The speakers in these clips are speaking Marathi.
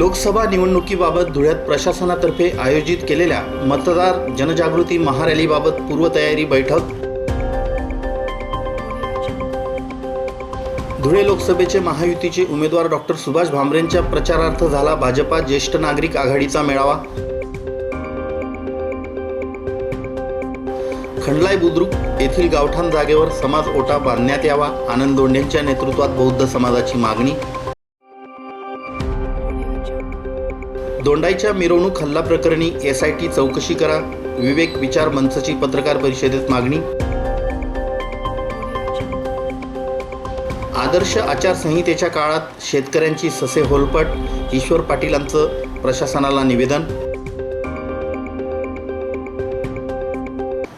लोकसभा निवडणुकीबाबत धुळ्यात प्रशासनातर्फे आयोजित केलेल्या मतदार जनजागृती महारॅलीबाबत पूर्वतयारी बैठक. धुळे लोकसभेचे महायुतीचे उमेदवार डॉक्टर सुभाष भामरेंच्या प्रचारार्थ झाला भाजपा ज्येष्ठ नागरिक आघाडीचा मेळावा. खंडलाय बुद्रुक येथील गावठाण जागेवर समाज ओटा बांधण्यात यावा आनंद दोंडेंच्या नेतृत्वात बौद्ध समाजाची मागणी. दोंडाईच्या मिरवणूक हल्ला प्रकरणी एस आय टी चौकशी करा. विवेक विचार मंचची पत्रकार परिषदेत मागणी. आदर्श आचारसंहितेच्या काळात शेतकऱ्यांची ससे होलपट. ईश्वर पाटीलांचं प्रशासनाला निवेदन.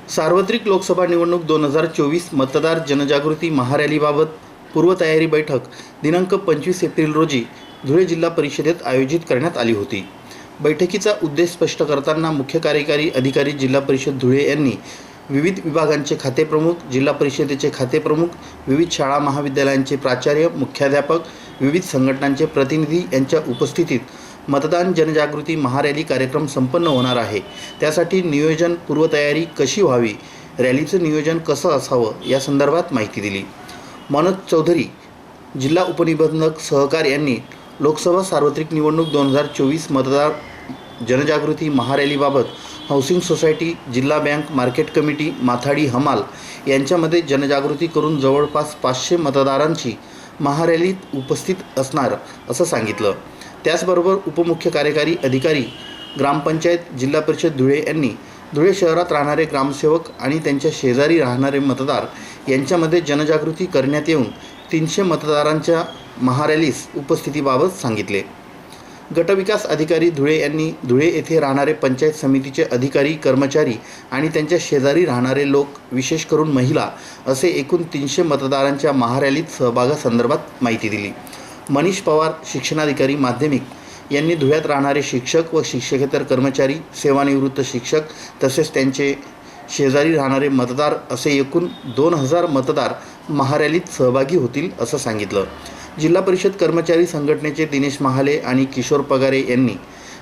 सार्वत्रिक लोकसभा निवडणूक दोन हजार चोवीस मतदार जनजागृती महारॅलीबाबत पूर्वतयारी बैठक. दिनांक पंचवीस एप्रिल रोजी धुळे जिल्हा परिषदेत आयोजित करण्यात आली होती. बैठकीचा उद्देश स्पष्ट करताना मुख्य कार्यकारी अधिकारी जिल्हा परिषद धुळे यांनी विविध विभागांचे खातेप्रमुख जिल्हा परिषदेचे खातेप्रमुख विविध शाळा महाविद्यालयांचे प्राचार्य मुख्याध्यापक विविध संघटनांचे प्रतिनिधी यांच्या उपस्थितीत मतदान जनजागृती महारॅली कार्यक्रम संपन्न होणार आहे. त्यासाठी नियोजन पूर्वतयारी कशी व्हावी रॅलीचं नियोजन कसं असावं या संदर्भात माहिती दिली. मनोज चौधरी जिल्हा उपनिबंधक सहकार यांनी लोकसभा सार्वत्रिक निवडणूक दोन हजार चोवीस मतदार जनजागृती महारॅलीबाबत हाऊसिंग सोसायटी जिल्हा बँक मार्केट कमिटी माथाडी हमाल यांच्यामध्ये जनजागृती करून जवळपास पाचशे मतदारांची महारॅलीत उपस्थित असणार असं सांगितलं. त्याचबरोबर उपमुख्य कार्यकारी अधिकारी ग्रामपंचायत जिल्हा परिषद धुळे यांनी धुळे शहरात राहणारे ग्रामसेवक आणि त्यांच्या शेजारी राहणारे मतदार यांच्यामध्ये जनजागृती करण्यात येऊन तीनशे मतदारांच्या महारॅलीस उपस्थितीबाबत सांगितले. गटविकास अधिकारी धुळे यांनी धुळे येथे राहणारे पंचायत समितीचे अधिकारी कर्मचारी आणि त्यांच्या शेजारी राहणारे लोक विशेष करून महिला असे एकूण तीनशे मतदारांच्या महारॅलीत सहभागासंदर्भात माहिती दिली. मनीष पवार शिक्षणाधिकारी माध्यमिक यांनी धुळ्यात राहणारे शिक्षक व शिक्षकेतर कर्मचारी सेवानिवृत्त शिक्षक तसेच त्यांचे शेजारी राहणारे मतदार असे एकूण दोन हजार मतदार महारॅलीत सहभागी होतील असं सांगितलं. जिल्हा परिषद कर्मचारी संघटनेचे दिनेश महाले आणि किशोर पगारे यांनी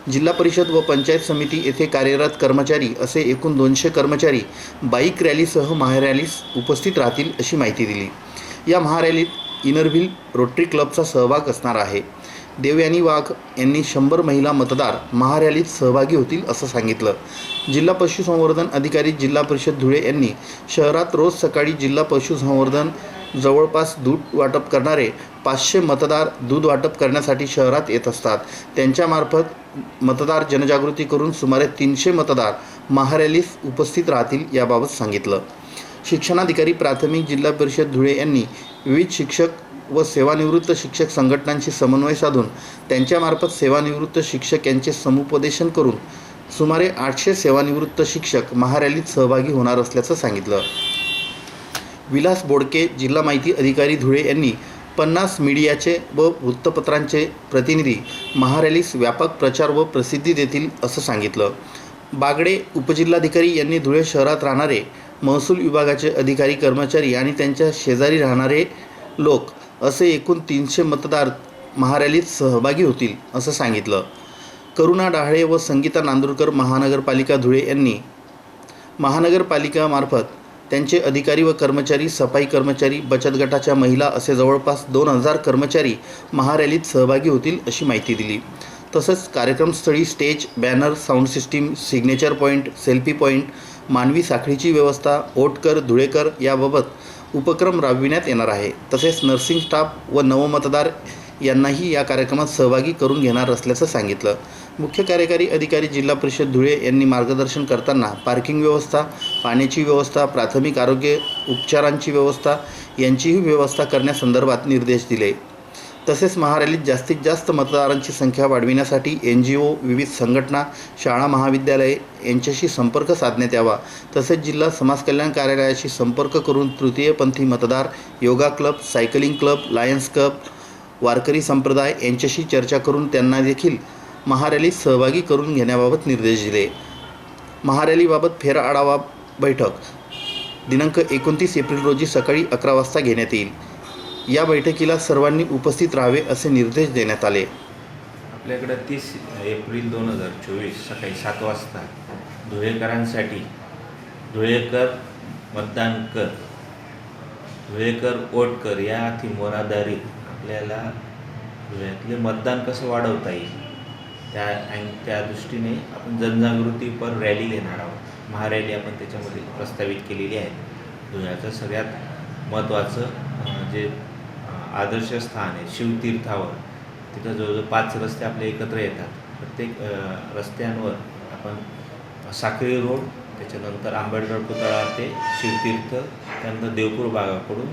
जिल्हा परिषद व पंचायत समिती येथे कार्यरत कर्मचारी असे एकूण दोनशे कर्मचारी बाईक रॅलीसह महारॅलीस उपस्थित राहतील अशी माहिती दिली. या महारॅलीत इनरव्हिल रोटरी क्लबचा सहभाग असणार आहे. देवयानी वाघ यांनी शंभर महिला मतदार महारॅलीत सहभागी होतील असं सांगितलं. जिल्हा पशुसंवर्धन अधिकारी जिल्हा परिषद धुळे यांनी शहरात रोज सकाळी जिल्हा पशुसंवर्धन जवळपास दूध वाटप करणारे पाचशे मतदार दूध वाटप करण्यासाठी शहरात येत असतात. त्यांच्यामार्फत मतदार जनजागृती करून सुमारे तीनशे मतदार महारॅलीस उपस्थित राहतील याबाबत सांगितलं. शिक्षणाधिकारी प्राथमिक जिल्हा परिषद धुळे यांनी विविध शिक्षक व सेवानिवृत्त शिक्षक संघटनांशी समन्वय साधून त्यांच्यामार्फत सेवानिवृत्त शिक्षक यांचे समुपदेशन करून सुमारे आठशे सेवानिवृत्त शिक्षक महारॅलीत सहभागी होणार असल्याचं सांगितलं. विलास बोडके जिल्हा माहिती अधिकारी धुळे यांनी पन्नास मीडियाचे व वृत्तपत्रांचे प्रतिनिधी महारॅलीस व्यापक प्रचार व प्रसिद्धी देतील असं सांगितलं. बागडे उपजिल्हाधिकारी यांनी धुळे शहरात राहणारे महसूल विभागाचे अधिकारी कर्मचारी आणि त्यांच्या शेजारी राहणारे लोक असे एकूण तीनशे मतदार महारॅलीत सहभागी होतील असं सांगितलं. करुणा डाहळे व संगीता नांदूरकर महानगरपालिका धुळे यांनी महानगरपालिकामार्फत त्यांचे अधिकारी व कर्मचारी सफाई कर्मचारी बचत गटाच्या महिला असे जवळपास दोन हजार कर्मचारी महारॅलीत सहभागी होतील अशी माहिती दिली. तसंच कार्यक्रमस्थळी stage banner sound system signature point selfie point मानवी साखळीची व्यवस्था ओटकर धुळेकर याबाबत उपक्रम राबविण्यात येणार आहे. तसेच नर्सिंग स्टाफ व नवमतदार यांनाही या कार्यक्रमात सहभागी करून घेणार असल्याचं सांगितलं. मुख्य कार्यकारी अधिकारी जिल्हा परिषद धुळे यांनी मार्गदर्शन करताना पार्किंग व्यवस्था पाण्याची व्यवस्था प्राथमिक आरोग्य उपचारांची व्यवस्था यांचीही व्यवस्था करण्यासंदर्भात निर्देश दिले. तसेच महारॅलीत जास्तीत जास्त मतदारांची संख्या वाढविण्यासाठी एन जी ओ विविध संघटना शाळा महाविद्यालये यांच्याशी संपर्क साधण्यात यावा. तसेच जिल्हा समाज कल्याण कार्यालयाशी संपर्क करून तृतीयपंथी मतदार yoga club cycling club lions club वारकरी संप्रदाय यांच्याशी चर्चा करून त्यांना देखील महारॅलीत सहभागी करून घेण्याबाबत निर्देश दिले. महारॅलीबाबत फेरा आढावा बैठक दिनांक एकोणतीस एप्रिल रोजी सकाळी अकरा वाजता घेण्यात येईल. या बैठकीला सर्वांनी उपस्थित राहावे असे निर्देश देण्यात आले. आपल्याकडं तीस एप्रिल दोन हजार चोवीस सकाळी सात वाजता धुळेकरांसाठी धुळेकर मतदान कर धुळेकर वोट कर या थीमवर आधारित आपल्याला धुळ्यातले मतदान कसं वाढवता येईल? त्या अँग त्या दृष्टीने आपण जनजागृतीपर रॅली घेणार आहोत. महारॅली आपण त्याच्यामध्ये प्रस्तावित केलेली आहे. धुळ्याचं सगळ्यात महत्त्वाचं जे आदर्श स्थान आहे शिवतीर्थावर तिथं जवळजवळ पाच रस्ते आपले एकत्र येतात. प्रत्येक रस्त्यांवर आपण साखळी रोड त्याच्यानंतर आंबेडकर पुतळा ते शिवतीर्थ त्यानंतर देवपूर भागाकडून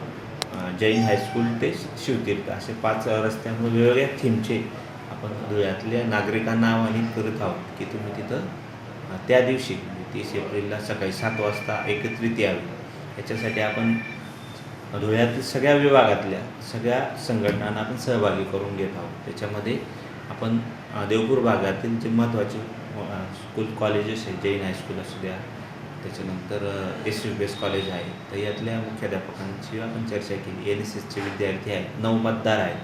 जैन हायस्कूल ते शिवतीर्थ असे पाच रस्त्यांवर वेगवेगळ्या थीमचे आपण धुळ्यातल्या नागरिकांना आवाहन करत आहोत की तुम्ही तिथं त्या दिवशी म्हणजे तीस एप्रिलला सकाळी सात वाजता एकत्रित यावे. याच्यासाठी आपण धुळ्यातील सगळ्या विभागातल्या सगळ्या संघटनांना आपण सहभागी करून घेत आहोत. त्याच्यामध्ये आपण देवपूर भागातील जे महत्त्वाचे स्कूल कॉलेजेस आहेत जैन हायस्कूल असू द्या त्याच्यानंतर S U B S college आहे. तर यातल्या मुख्याध्यापकांची आपण चर्चा केली. एन एस एसचे विद्यार्थी आहेत. नऊ मतदार आहेत.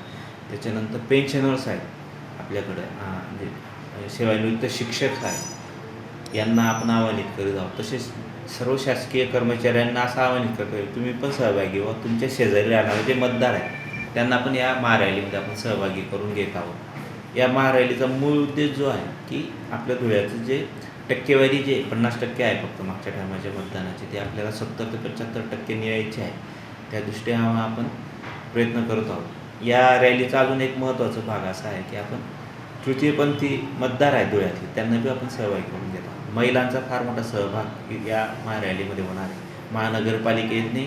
त्याच्यानंतर पेन्शनर्स आहेत. आपल्याकडं म्हणजे सेवानिवृत्त शिक्षक आहेत. यांना आपण आव्हानित करीत आहोत. तसेच सर्व शासकीय कर्मचाऱ्यांना असं आव्हानित करतो तुम्ही पण सहभागी व्हा. तुमच्या शेजारी राहणारे जे मतदार आहेत त्यांना पण या महारॅलीमध्ये आपण सहभागी करून घेत आहोत. या महारॅलीचा मूळ उद्देश जो आहे की आपल्या धुळ्याचं जे टक्केवारी जे पन्नास टक्के आहे फक्त मागच्या टायमाच्या मतदानाची ते आपल्याला सत्तर ते पंच्याहत्तर टक्के न्यायचे आहे. त्या दृष्टीने आपण प्रयत्न करत आहोत. या रॅलीचा अजून एक महत्त्वाचा भाग असा आहे की आपण तृतीयपंथी मतदार आहेत धुळ्यातले त्यांना बी आपण सहभागी करून घेत आहोत. महिलांचा फार मोठा सहभाग या महारॅलीमध्ये होणार आहे. महानगरपालिकेने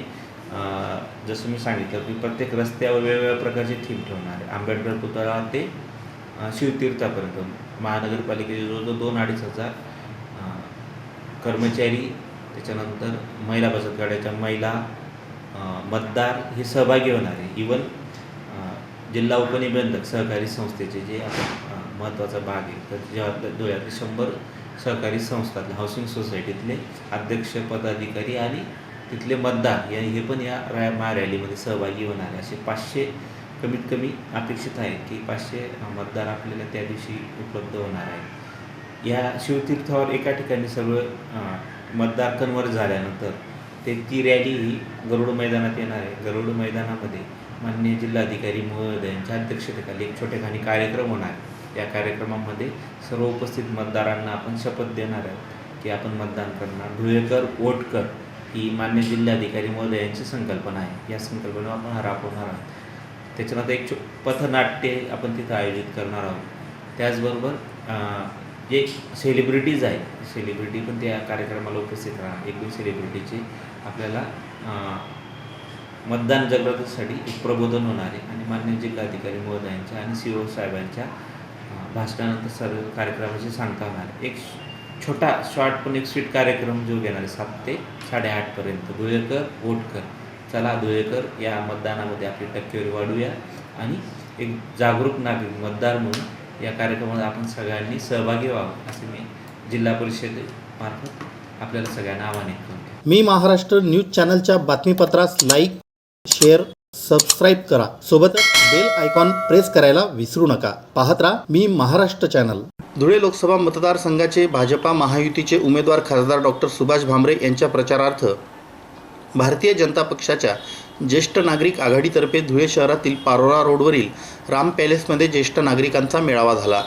जसं मी सांगितलं की प्रत्येक रस्त्यावर वेगवेगळ्या प्रकारचे थीम ठेवणार आहे. आंबेडकर पुतळा ते शिवतीर्थापर्यंत. महानगरपालिकेचे जवळजवळ दोन अडीच हजार कर्मचारी त्याच्यानंतर महिला बचत गटाच्या महिला मतदार हे सहभागी होणार. आहे इवन जिल्हा उपनिबंधक सहकारी संस्थेचे जे आपण महत्त्वाचा भाग आहे तर जेव्हा धुळ्यातले शंभर सहकारी संस्थातले हाऊसिंग सोसायटीतले अध्यक्ष पदाधिकारी आणि तिथले मतदार या हे पण या रॅ मा रॅलीमध्ये सहभागी होणार. आहे असे पाचशे कमीत कमी अपेक्षित आहे की पाचशे मतदार आपल्याला त्या दिवशी उपलब्ध होणार आहे या शिवतीर्थावर एका ठिकाणी सगळं मतदार कन्वर्ट झाल्यानंतर ते ती रॅली ही गरुड मैदानात येणार आहे. गरुड मैदानामध्ये मान्य जिल्हाधिकारी महोदयांच्या अध्यक्षतेखाली एक छोटेखानी कार्यक्रम होणार आहे. या कार्यक्रमामध्ये सर्व उपस्थित मतदारांना आपण शपथ देणार आहोत की आपण मतदान करणार. धुळेकर वोटकर ही मान्य जिल्हाधिकारी महोदयांची संकल्पना आहे. या संकल्पनेवर आपण राबवणार आहोत. त्याच्यानंतर एक छो पथनाट्य आपण तिथं आयोजित करणार आहोत. त्याचबरोबर जे सेलिब्रिटीज आहेत सेलिब्रिटी पण त्या कार्यक्रमाला उपस्थित राहा. एक दोन सेलिब्रिटीचे आपल्याला मतदान जागृतीसाठी एक प्रबोधन होणार आहे. आणि मान्य जिल्हाधिकारी महोदयांच्या आणि सी ओ साहेबांच्या भाषणानंतर सर्व कार्यक्रमाची सांगता होणार एक छोटा शॉर्ट पण एक स्वीट कार्यक्रम जो घेणार आहे सात ते साडेआठपर्यंत धुळेकर वोट कर चला धुळेकर या मतदानामध्ये आपली टक्केवारी वाढूया. आणि एक जागरूक नागरिक मतदार म्हणून या कार्यक्रमात आपण सगळ्यांनी सहभागी व्हावं असे मी जिल्हा परिषदेमार्फत आपल्याला सगळ्यांना आवाहन करतो. मी महाराष्ट्र न्यूज चॅनलच्या बातमीपत्रास लाईक शेअर सबस्क्राईब करा. सोबतच बेल आयकॉन प्रेस करायला विसरू नका. पाहत राहा मी महाराष्ट्र चॅनल. धुळे लोकसभा मतदारसंघाचे भाजपा महायुतीचे उमेदवार खासदार डॉक्टर सुभाष भामरे यांच्या प्रचारार्थ भारतीय जनता पक्षाच्या ज्येष्ठ नागरिक आघाडीतर्फे धुळे शहरातील पारोरा रोडवरील राम पॅलेसमध्ये ज्येष्ठ नागरिकांचा मेळावा झाला.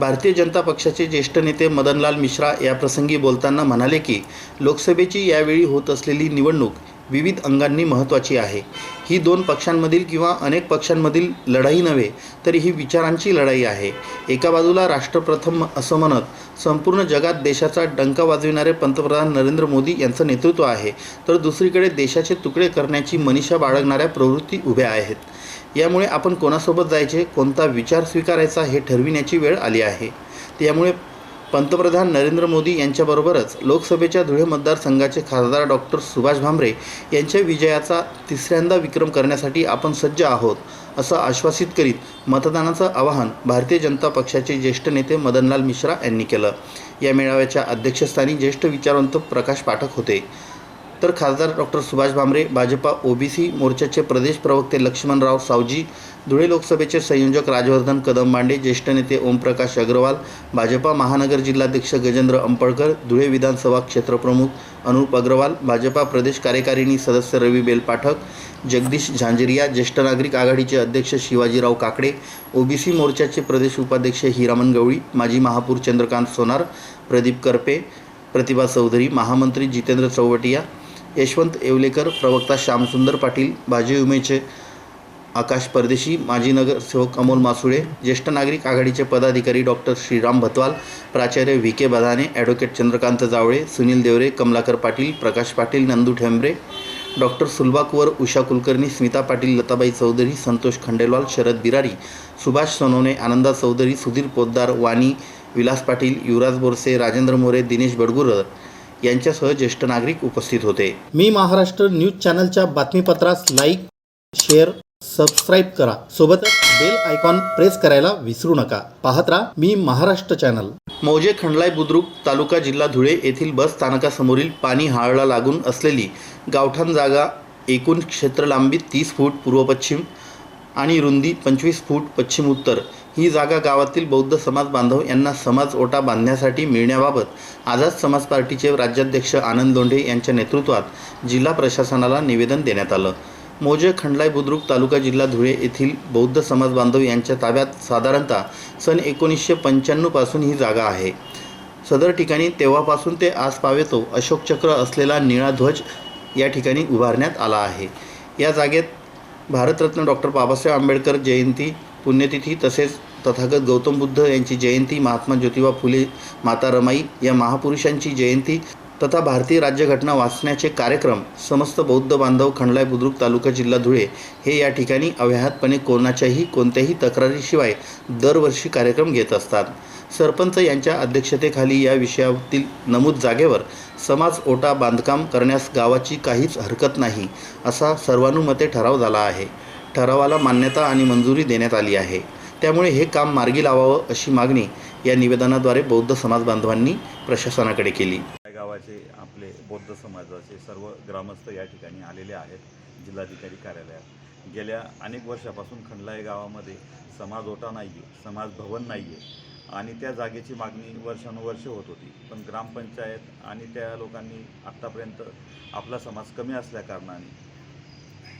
भारतीय जनता पक्षाचे ज्येष्ठ नेते मदनलाल मिश्रा याप्रसंगी बोलताना म्हणाले की लोकसभेची यावेळी होत असलेली निवडणूक विविध अंगांनी महत्त्वाची आहे. ही दोन पक्षांमधील किंवा अनेक पक्षांमधील लढाई नव्हे तर ही विचारांची लढाई आहे. एका बाजूला राष्ट्रप्रथम असं म्हणत संपूर्ण जगात देशाचा डंका वाजविणारे पंतप्रधान नरेंद्र मोदी यांचं नेतृत्व आहे तर दुसरीकडे देशाचे तुकडे करण्याची मनीषा बाळगणाऱ्या प्रवृत्ती उभ्या आहेत. यामुळे आपण कोणासोबत जायचे कोणता विचार स्वीकारायचा हे ठरविण्याची वेळ आली आहे. त्यामुळे पंतप्रधान नरेंद्र मोदी यांच्याबरोबरच लोकसभेच्या धुळे मतदारसंघाचे खासदार डॉक्टर सुभाष भामरे यांच्या विजयाचा तिसऱ्यांदा विक्रम करण्यासाठी आपण सज्ज आहोत असं आश्वासित करीत मतदानाचं आवाहन भारतीय जनता पक्षाचे ज्येष्ठ नेते मदनलाल मिश्रा यांनी केलं. या मेळाव्याच्या अध्यक्षस्थानी ज्येष्ठ विचारवंत प्रकाश पाठक होते. तर खासदार डॉक्टर सुभाष भामरे भाजपा ओबीसी मोर्चाचे प्रदेश प्रवक्ते लक्ष्मणराव सावजी धुळे लोकसभेचे संयोजक राजवर्धन कदम मांडे ज्येष्ठ नेते ओमप्रकाश अग्रवाल भाजपा महानगर जिल्हाध्यक्ष गजेंद्र अंपळकर धुळे विधानसभा क्षेत्रप्रमुख अनुप अग्रवाल भाजपा प्रदेश कार्यकारिणी सदस्य रवी बेल पाठक जगदीश झांजरिया ज्येष्ठ नागरिक आघाडीचे अध्यक्ष शिवाजीराव काकडे ओबीसी मोर्चाचे प्रदेश उपाध्यक्ष हिरामन गवळी माजी महापौर चंद्रकांत सोनार प्रदीप करपे प्रतिभा चौधरी महामंत्री जितेंद्र चौवटिया यशवंत येवलेकर प्रवक्ता श्यामसुंदर पाटील भाजी उमेचे आकाश परदेशी माजी नगरसेवक अमोल मासुळे ज्येष्ठ नागरिक आघाडीचे पदाधिकारी डॉक्टर श्रीराम भतवाल प्राचार्य V. K. Badhane advocate Chandrakant Jawale Sunil Deore Kamlakar Patil Prakash Patil Nandu Thembare doctor Sulbha Kuwar Usha Kulkarni Smita Patil Latabai Chaudhari Santosh Khandelwal Sharad Birari Subhash Sonawane Ananda Chaudhari Sudhir Poddar Wani Vilas Patil Yuvraj Borse Rajendra More Dinesh Badgujar यांच्यासह ज्येष्ठ नागरिक उपस्थित होते. मी महाराष्ट्र न्यूज चॅनलच्या बातमीपत्रास लाईक शेअर सबस्क्राईब करा. सोबतच बेल आयकॉन प्रेस करायला विसरू नका. पाहत राहा मी महाराष्ट्र चॅनल मौजे खंडलाय बुद्रुक तालुका जिल्हा धुळे येथील बस स्थानकासमोरील पाणी हाळला लागून असलेली गावठाण जागा एकूण क्षेत्र लांबी तीस फूट पूर्व पश्चिम आणि रुंदी पंचवीस फूट पश्चिम उत्तर. ही जागा गावातील बौद्ध समाज बांधव यांना समाज ओटा बांधण्यासाठी मिळण्याबाबत आझाद समाज पार्टीचे राज्याध्यक्ष आनंद लोंढे यांच्या नेतृत्वात जिल्हा प्रशासनाला निवेदन देण्यात आलं. मोजे खंडलाय बुद्रुक तालुका जिल्हा धुळे येथील बौद्ध समाज बांधव यांच्या ताब्यात साधारणतः सन एकोणीसशे पंच्याण्णवपासून ही जागा आहे. सदर ठिकाणी तेव्हापासून ते आज पावेतो अशोकचक्र असलेला निळा ध्वज या ठिकाणी उभारण्यात आला आहे. या जागेत भारतरत्न डॉक्टर बाबासाहेब आंबेडकर जयंती पुण्यतिथी तसेच तथागत गौतम बुद्ध यांची जयंती महात्मा ज्योतिबा फुले माता रमाई या महापुरुषांची जयंती तथा भारतीय राज्यघटना वाचण्याचे कार्यक्रम समस्त बौद्ध बांधव खंडलाय बुद्रुक तालुका जिल्हा धुळे हे या ठिकाणी अव्याहतपणे कोणाच्याही कोणत्याही तक्रारीशिवाय दरवर्षी कार्यक्रम घेत असतात. सरपंच यांच्या अध्यक्षतेखाली या विषयातील नमूद जागेवर समाज ओटा बांधकाम करण्यास गावाची काहीच हरकत नाही असा सर्वानुमते ठराव झाला आहे. ठरावाला मान्यता आणि मंजुरी देण्यात आली आहे. त्यामुळे हे काम मार्गी लावावं अशी मागणी या निवेदनाद्वारे बौद्ध समाज बांधवांनी प्रशासनाकडे केली. गावाचे आपले बौद्ध समाजाचे सर्व ग्रामस्थ या ठिकाणी आलेले आहेत जिल्हाधिकारी कार्यालयात. गेल्या अनेक वर्षापासून खंडलाय गावामध्ये समाज ओटा नाही आहे समाज भवन नाही आहे आणि त्या जागेची मागणी वर्षानुवर्ष होत होती. पण ग्रामपंचायत आणि त्या लोकांनी आत्तापर्यंत आपला समाज कमी असल्याकारणाने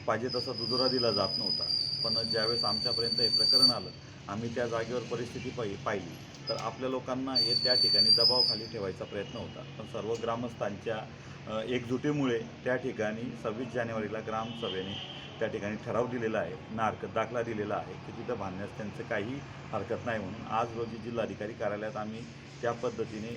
पाहिजे तसा दुजोरा दिला जात नव्हता. पण ज्यावेळेस आमच्यापर्यंत हे प्रकरण आलं आम्ही त्या जागेवर परिस्थिती पाहि पाहिली. तर आपल्या लोकांना हे त्या ठिकाणी दबावखाली ठेवायचा प्रयत्न होता. पण सर्व ग्रामस्थांच्या एकजुटीमुळे त्या ठिकाणी सव्वीस जानेवारीला ग्रामसभेने त्या ठिकाणी ठराव दिलेला आहे. नार्क दाखला दिलेला आहे की तिथं बांधण्यास त्यांचं काही हरकत नाही म्हणून आज रोजी जिल्हाधिकारी कार्यालयात आम्ही त्या पद्धतीने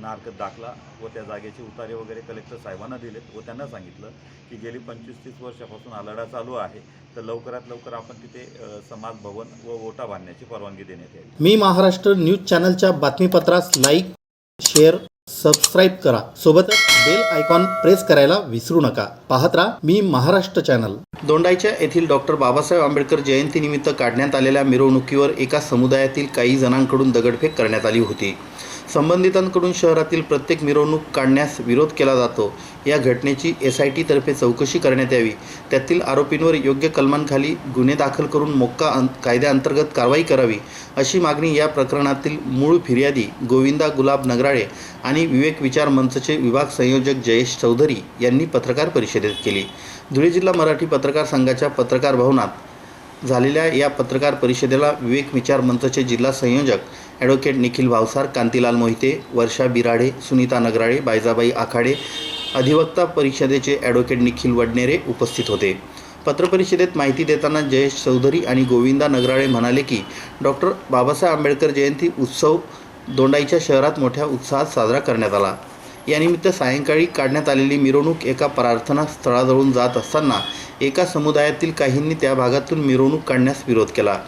नार्क दाखला व त्या जागेचे उतारे वगैरे कलेक्टर साहेबांना दिलेत व त्यांना सांगितलं की गेली पंचवीस तीस वर्षापासून हा लढा चालू आहे. तर लवकरात लवकर आपण तिथे समाज भवन व ओटा बांधण्याची परवानगी देण्यात यावी. मी महाराष्ट्र न्यूज चॅनलच्या बातमीपत्रास लाईक शेअर सबस्क्राईब करा. सोबतच बेल आयकॉन प्रेस करायला विसरू नका. पाहत राहा मी महाराष्ट्र चॅनल दोंडाईच्या येथील डॉक्टर बाबासाहेब आंबेडकर जयंतीनिमित्त काढण्यात आलेल्या मिरवणुकीवर एका समुदायातील काही जणांकडून दगडफेक करण्यात आली होती. संबंधितांकडून शहरातील प्रत्येक मिरवणूक काढण्यास विरोध केला जातो. या घटनेची एस आय टीतर्फे चौकशी करण्यात यावी. त्यातील आरोपींवर योग्य कलमांखाली गुन्हे दाखल करून मोक्का अं कायद्याअंतर्गत कारवाई करावी अशी मागणी या प्रकरणातील मूळ फिर्यादी गोविंदा गुलाब नगराळे आणि विवेक विचार मंचचे विभाग संयोजक जयेश चौधरी यांनी पत्रकार परिषदेत केली. धुळे जिल्हा मराठी पत्रकार संघाच्या पत्रकार भवनात झालेल्या या पत्रकार परिषदेला विवेक विचार मंचचे जिल्हा संयोजक ॲडव्होकेट निखिल भावसार कांतीलाल मोहिते वर्षा बिराडे सुनीता नगराळे बायजाबाई आखाडे अधिवक्ता परिषदेचे ॲडव्होकेट निखिल वडनेरे उपस्थित होते. पत्रपरिषदेत माहिती देताना जयेश चौधरी आणि गोविंदा नगराळे म्हणाले की डॉक्टर बाबासाहेब आंबेडकर जयंती उत्सव दोंडाईच्या शहरात मोठ्या उत्साहात साजरा करण्यात आला. यानिमित्त सायंकाळी काढण्यात आलेली मिरवणूक एका प्रार्थना स्थळाजवळून जात असताना एका समुदायातील काहींनी त्या भागातून मिरवणूक काढण्यास विरोध केला.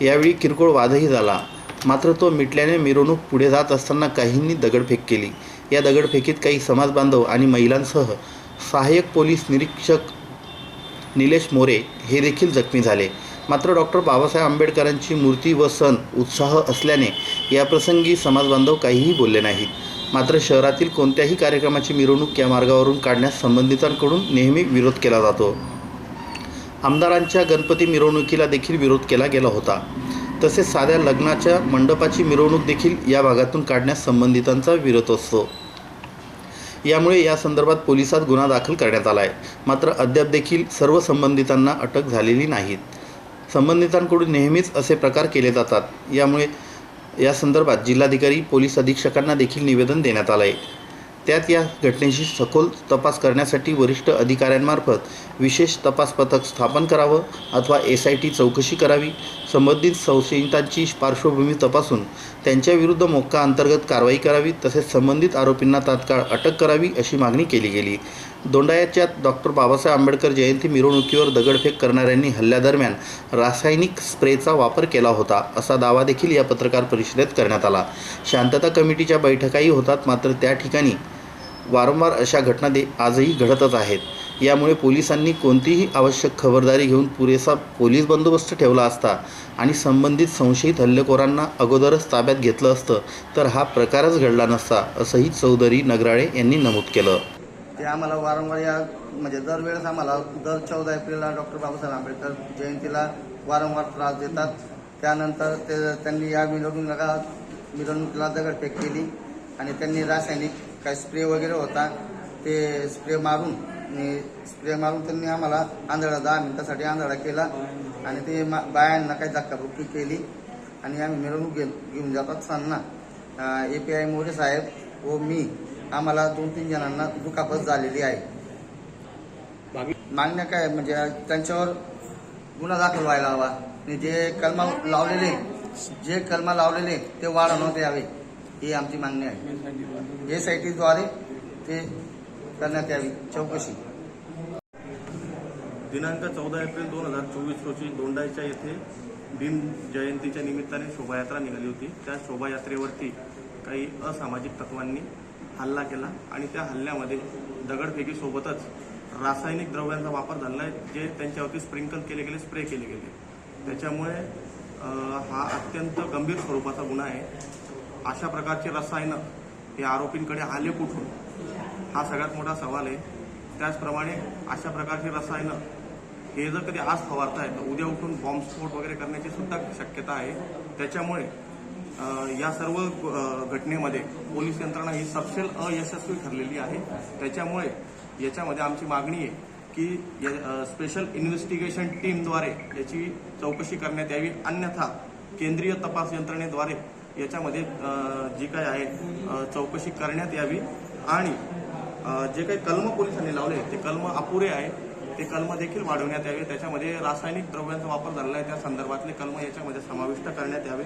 यावेळी किरकोळ वादही झाला. मात्र तो मिटल्याने मिरवणूक पुढे जात असताना काहींनी दगडफेक केली. या दगडफेकीत काही समाज बांधव आणि महिलांसह सहाय्यक पोलीस निरीक्षक निलेश मोरे हे देखील जखमी झाले. मात्र डॉक्टर बाबासाहेब आंबेडकरांची मूर्ती व सण उत्साह असल्याने याप्रसंगी समाजबांधव काहीही बोलले नाहीत. मात्र शहरातील कोणत्याही कार्यक्रमाची मिरवणूक या मार्गावरून काढण्यास संबंधितांकडून नेहमी विरोध केला जातो. आमदारांच्या गणपती मिरवणुकीला देखील विरोध केला गेला होता. तसेच साध्या लग्नाच्या मंडपाची मिरवणूक देखील या भागातून काढण्यास संबंधितांचा विरोध असतो. यामुळे या संदर्भात पोलिसात गुन्हा दाखल करण्यात आला आहे मात्र अद्याप देखील सर्व संबंधितांना अटक झालेली नाहीत. संबंधितांकडून नेहमीच असे प्रकार केले जातात. यामुळे या संदर्भात जिल्हाधिकारी पोलीस अधीक्षकांना देखील निवेदन देण्यात आलं आहे त्यात या घटनेशी सखोल तपास करण्यासाठी वरिष्ठ अधिकाऱ्यांमार्फत विशेष तपास पथक स्थापन करावं अथवा एस आय टी चौकशी करावी. संबंधित संशयितांची पार्श्वभूमी तपासून त्यांच्याविरुद्ध मोक्का अंतर्गत कारवाई करावी तसेच संबंधित आरोपींना तात्काळ अटक करावी अशी मागणी केली गेली. दोंडायाच्या डॉक्टर बाबासाहेब आंबेडकर जयंती मिरवणुकीवर दगडफेक करणाऱ्यांनी हल्ल्यादरम्यान रासायनिक स्प्रेचा वापर केला होता असा दावा देखील या पत्रकार परिषदेत करण्यात आला. शांतता कमिटीच्या बैठकाही होतात मात्र त्या ठिकाणी वारंवार अशा घटना दे आजही घडतच आहेत. यामुळे पोलिसांनी कोणतीही आवश्यक खबरदारी घेऊन पुरेसा पोलीस बंदोबस्त ठेवला असता आणि संबंधित संशयित हल्लेखोरांना अगोदरच ताब्यात घेतलं असतं तर हा प्रकारच घडला नसता असंही चौधरी नगराळे यांनी नमूद केलं. ते आम्हाला वारंवार या म्हणजे दरवेळेस आम्हाला दर चौदा एप्रिलला डॉक्टर बाबासाहेब आंबेडकर जयंतीला वारंवार त्रास देतात. त्यानंतर ते त्यांनी या मिरवणुकीला मिरवणुकीला दगडफेक केली आणि त्यांनी रासायनिक काही स्प्रे वगैरे होता ते स्प्रे मारून स्प्रे मारून त्यांनी आम्हाला आंधळा दहा मिनिटासाठी आंधळा केला आणि ते मा बायांना काही धक्काबुक्की केली आणि आम्ही मिरवणूक घे घेऊन जात असताना ए पी आय मोरे साहेब व मी आम्हाला दोन तीन जणांना दुखापत झालेली आहे. मागण्या काय म्हणजे त्यांच्यावर गुन्हा दाखल व्हायला हवा. आणि जे कलमा लावलेले जे कलमा लावलेले ते वाढवण्यात यावे. ही आमची मागणी आहे. एस आय टीद्वारे ते करण्यात यावी. चौकशी. दिनांक चौदा एप्रिल दोन हजार चोवीस रोजी दोंडाईच्या येथे भीम जयंतीच्या निमित्ताने शोभायात्रा निघाली होती. त्या शोभायात्रेवरती काही असामाजिक तत्वांनी हल्ला केला आणि त्या हल्ल्यामध्ये दगडफेकीसोबतच रासायनिक द्रव्यांचा वापर झाला आहे जे त्यांच्यावरती स्प्रिंकल केले गेले स्प्रे केले गेले. त्याच्यामुळे हा अत्यंत गंभीर स्वरूपाचा गुन्हा आहे. अशा प्रकारची रसायनं हे आरोपींकडे आले कुठून? हा सगळ्यात मोठा सवाल आहे. त्याचप्रमाणे अशा प्रकारची रसायनं हे जर कधी आज फवारताय तर उद्या उठून बॉम्बस्फोट वगैरे करण्याची सुद्धा शक्यता आहे. त्याच्यामुळे या सर्व घटनेमध्ये पोलीस यंत्रणा ही सपशेल अयशस्वी ठरलेली आहे. त्याच्यामुळे याच्यामध्ये आमची मागणी आहे की स्पेशल इन्व्हेस्टिगेशन टीमद्वारे याची चौकशी करण्यात यावी. अन्यथा केंद्रीय तपास यंत्रणेद्वारे याच्यामध्ये जी काय आहे चौकशी करण्यात यावी आणि जे काही कलम पोलिसांनी लावले ते कलम अपुरे आहे ते कलम देखील वाढवण्यात यावे. त्याच्यामध्ये रासायनिक द्रव्यांचा वापर झालेला आहे त्या संदर्भातले कलम याच्यामध्ये समाविष्ट करण्यात यावे.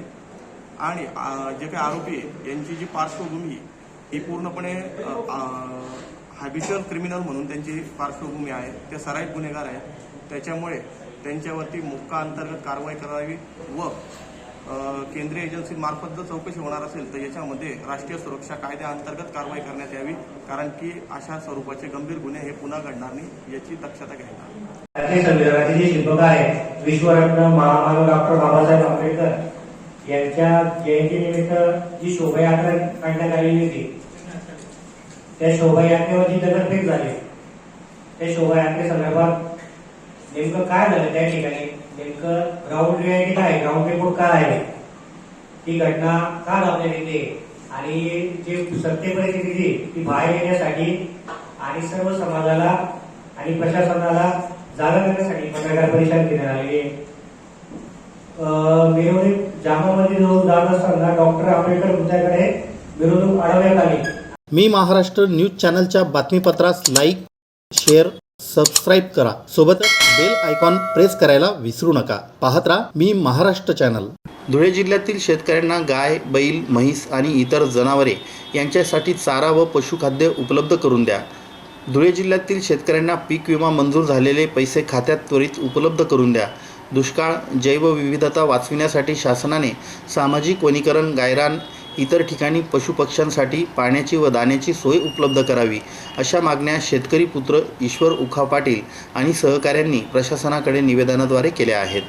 आणि जे काही आरोपी आहे यांची जी पार्श्वभूमी ही पूर्णपणे हॅबिच्युअल क्रिमिनल म्हणून त्यांची पार्श्वभूमी आहे. ते सराईत गुन्हेगार आहेत. त्याच्यामुळे त्यांच्यावरती मुक्का अंतर्गत कारवाई करावी व केंद्रीय एजन्सीमार्फत जर चौकशी होणार असेल तर याच्यामध्ये राष्ट्रीय सुरक्षा कायद्याअंतर्गत कारवाई करण्यात यावी कारण की अशा स्वरूपाचे गंभीर गुन्हे हे पुन्हा घडणार नाही याची दक्षता घ्यायला. संविधानाचे जे शिल्पकार आहेत विश्वरत्न महामानव डॉक्टर बाबासाहेब आंबेडकर यांच्या जयंतीनिमित्त जी शोभायात्रा काढण्यात आलेली होती त्या शोभायात्रेवरती दगडफेक झाली. त्या शोभायात्रे संदर्भात नेमकं काय झालं त्या ठिकाणी? नेमकं ग्राउंड रियालिटी काय? ग्राउंड रिपोर्ट काय आहे? ती घटना का दाबण्यात येते आणि जे सत्य परिस्थिती ती बाहेर येण्यासाठी आणि सर्व समाजाला आणि प्रशासनाला जागा करण्यासाठी पत्रकार परिषद घेण्यात आली मिरवणूक जामामध्ये जो जात असताना डॉक्टर आंबेडकर पुतळ्याकडे मिरवणूक अडवण्यात आली. मी महाराष्ट्र न्यूज चॅनलच्या बातमीपत्रास लाईक शेअर सबस्क्राईब करा. सोबतच बेल आयकॉन प्रेस करायला विसरू नका. पाहत राहा मी महाराष्ट्र चॅनल धुळे जिल्ह्यातील शेतकऱ्यांना गाय बैल म्हैस आणि इतर जनावरे यांच्यासाठी चारा व पशुखाद्य उपलब्ध करून द्या. धुळे जिल्ह्यातील शेतकऱ्यांना पीक विमा मंजूर झालेले पैसे खात्यात त्वरित उपलब्ध करून द्या. दुष्काळ जैवविविधता वाचविण्यासाठी शासनाने सामाजिक वनीकरण गायरान इतर ठिकाणी पशुपक्ष्यांसाठी पाण्याची व दाण्याची सोय उपलब्ध करावी अशा मागण्या शेतकरी पुत्र ईश्वर उखा पाटील आणि सहकाऱ्यांनी प्रशासनाकडे निवेदनाद्वारे केल्या आहेत.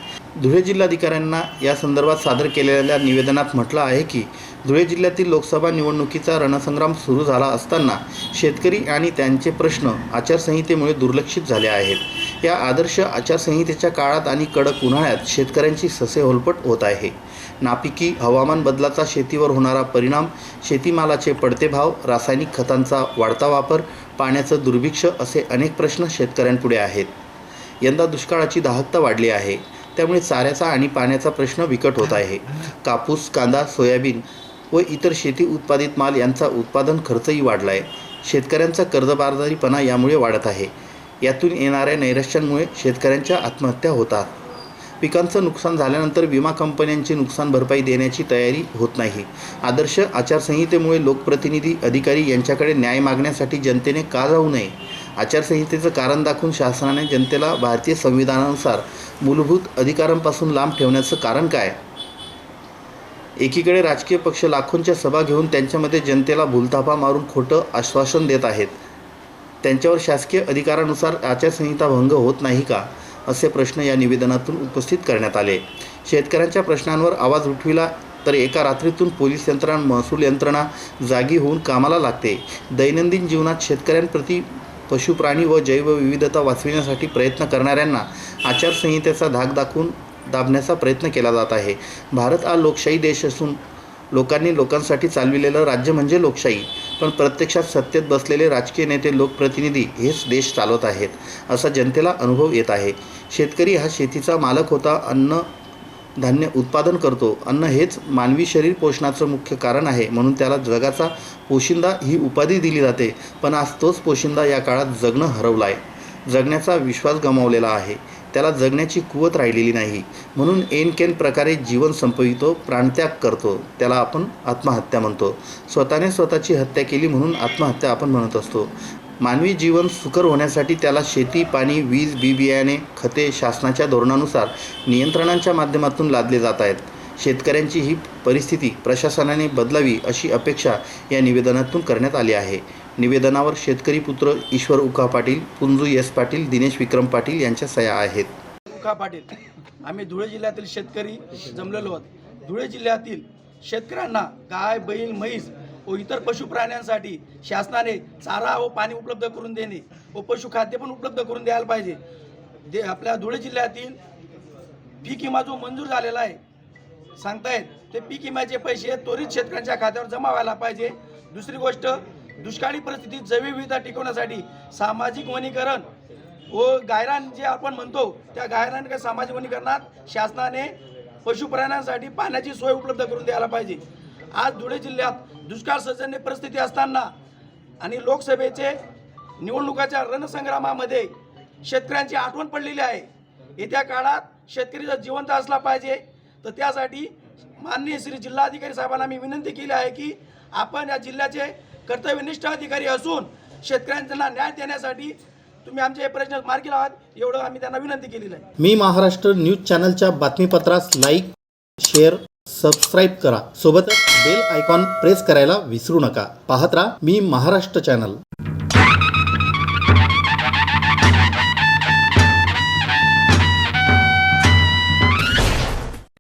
धुळे जिल्हाधिकाऱ्यांना या संदर्भात सादर केलेल्या निवेदनात म्हटलं आहे की धुळे जिल्ह्यातील लोकसभा निवडणुकीचा रणसंग्राम सुरू झाला असताना शेतकरी आणि त्यांचे प्रश्न आचारसंहितेमुळे दुर्लक्षित झाले आहेत. या आदर्श आचारसंहितेच्या काळात आणि कडक उन्हाळ्यात शेतकऱ्यांची ससे होलपट होत आहे. नापिकी हवामान बदलाचा शेतीवर होणारा परिणाम शेतीमालाचे पडते भाव रासायनिक खतांचा वाढता वापर पाण्याचं दुर्भिक्ष असे अनेक प्रश्न शेतकऱ्यांपुढे आहेत. यंदा दुष्काळाची दाहकता वाढली आहे. त्यामुळे चाऱ्याचा आणि पाण्याचा प्रश्न बिकट होत आहे. कापूस कांदा सोयाबीन व इतर शेती उत्पादित माल यांचा उत्पादन खर्चही वाढला आहे शेतकऱ्यांचा कर्जबाजारीपणा यामुळे वाढत आहे. यातून येणाऱ्या नैराश्यांमुळे शेतकऱ्यांच्या आत्महत्या होतात. पिकांचं नुकसान झाल्यानंतर विमा कंपन्यांची नुकसान भरपाई देण्याची तयारी होत नाही. आदर्श आचारसंहितेमुळे लोकप्रतिनिधी अधिकारी यांच्याकडे न्याय मागण्यासाठी जनतेने का जाऊ नये? आचारसंहितेचं कारण दाखवून शासनाने जनतेला भारतीय संविधानानुसार मूलभूत अधिकारांपासून लांब ठेवण्याचं कारण काय? एकीकडे राजकीय पक्ष लाखोंच्या सभा घेऊन त्यांच्यामध्ये जनतेला भूलथापा मारून खोटं आश्वासन देत आहेत. त्यांच्यावर शासकीय अधिकारानुसार आचारसंहिता भंग होत नाही का? असे प्रश्न या निवेदनातून उपस्थित करण्यात आले. शेतकऱ्यांच्या प्रश्नांवर आवाज उठविला तर एका रात्रीतून पोलीस यंत्रणा महसूल यंत्रणा जागी होऊन कामाला लागते. दैनंदिन जीवनात शेतकऱ्यांप्रती पशुप्राणी व जैवविविधता वाचविण्यासाठी प्रयत्न करणाऱ्यांना आचारसंहितेचा धाक दाखवून दाबण्याचा प्रयत्न केला जात आहे. भारत हा लोकशाही देश असून लोकांनी लोकांसाठी चालविलेलं राज्य म्हणजे लोकशाही. पण प्रत्यक्षात सत्तेत बसलेले राजकीय नेते लोकप्रतिनिधी हेच देश चालवत आहेत असा जनतेला अनुभव येत आहे. शेतकरी हा शेतीचा मालक होता अन्न धान्य उत्पादन करतो. अन्न हेच मानवी शरीर पोषणाचं मुख्य कारण आहे म्हणून त्याला जगाचा पोशिंदा ही उपाधी दिली जाते. पण आज तोच पोशिंदा या काळात जगणं हरवलं आहे जगण्याचा विश्वास गमावलेला आहे. त्याला जगण्याची कुवत राहिलेली नाही. म्हणून एनकेन प्रकारे जीवन संपवितो प्राणत्याग करतो. त्याला आपण आत्महत्या म्हणतो. स्वतःने स्वतःची हत्या केली म्हणून आत्महत्या आपण म्हणत असतो. मानवी जीवन सुकर होण्यासाठी त्याला शेती पाणी वीज बी बियाणे खते शासनाच्या धोरणानुसार नियंत्रणांच्या माध्यमातून लादले जात आहेत. शेतकऱ्यांची ही परिस्थिती प्रशासनाने बदलावी अशी अपेक्षा या निवेदनातून करण्यात आली आहे. निवेदनावर शेतकरी पुत्र ईश्वर उका पाटील पुंजू एस पाटील दिनेश विक्रम पाटील यांच्या सह्या आहेत. उका पाटील आम्ही धुळे जिल्ह्यातील शेतकरी जमलेलो आहोत. धुळे जिल्ह्यातील शेतकऱ्यांना गाय बैल म्हैस व इतर पशुप्राण्यांसाठी शासनाने चारा व पाणी उपलब्ध करून देणे व पशुखाद्य पण उपलब्ध करून द्यायला पाहिजे. दे आपल्या धुळे जिल्ह्यातील पीक विमा जो मंजूर झालेला आहे सांगतायत ते पीक विम्याचे पैसे त्वरित शेतकऱ्यांच्या खात्यावर जमा व्हायला पाहिजे. दुसरी गोष्ट दुष्काळी परिस्थितीत जैवविविधता टिकवण्यासाठी सामाजिक वनीकरण व गायरान जे आपण म्हणतो त्या गायरान सामाजिक वनीकरणात शासनाने पशुप्राण्यांसाठी पाण्याची सोय उपलब्ध करून द्यायला पाहिजे. आज धुळे जिल्ह्यात दुष्काळ सजन्य परिस्थिती असताना आणि लोकसभेचे निवडणुकाच्या रणसंग्रामामध्ये शेतकऱ्यांची आठवण पडलेली आहे. येत्या काळात शेतकरी जर जिवंत असला पाहिजे तर त्यासाठी माननीय श्री जिल्हाधिकारी साहेबांना मी विनंती केली आहे की आपण या जिल्ह्याचे कर्तव्यनिष्ठ अधिकारी असून शेतकऱ्यांना न्याय देण्यासाठी तुम्ही आमचे हे प्रश्न मार्गी लावात. एवढं आम्ही त्यांना विनंती केलेली आहे. मी महाराष्ट्र न्यूज चॅनलच्या बातमीपत्रास लाईक शेअर सबस्क्राईब करा. सोबतच बेल आयकॉन प्रेस करायला विसरू नका. पाहत राहा मी महाराष्ट्र चॅनल.